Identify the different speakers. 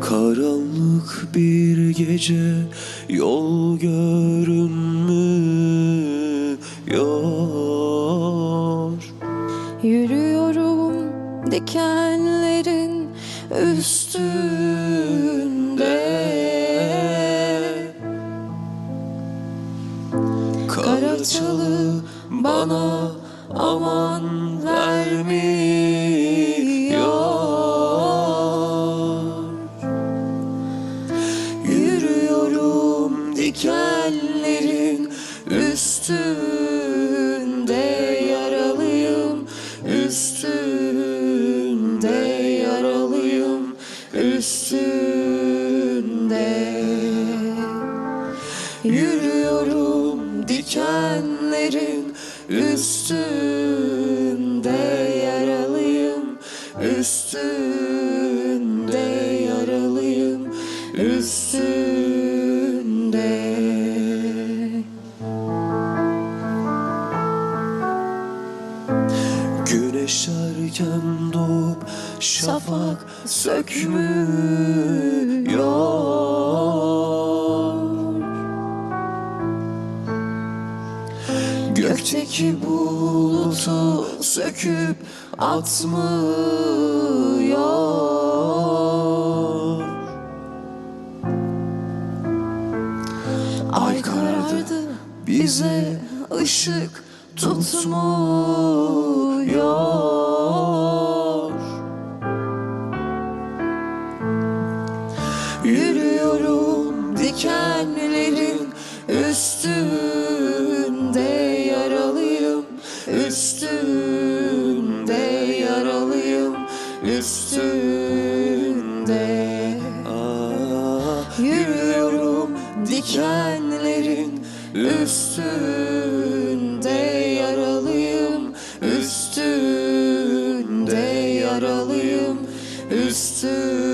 Speaker 1: Karanlık bir gece yol görünmüyor.
Speaker 2: Yürüyorum dikenlerin üstünde.
Speaker 1: Karaçalı bana aman vermiyor dikenlerin üstünde yaralıyım üstünde yaralıyım üstünde. Yürüyorum dikenlerin üstünde yaralıyım üstünde Güneş erken doğup şafak sökmüyor Gökteki bulutu söküp atmıyor. Ay karardı bize ışık tutmuyor Yürüyorum dikenlerin üstünde yaralıyım üstünde yaralıyım üstünde. Yürüyorum dikenlerin üstünde yaralıyım üstünde yaralıyım üstünde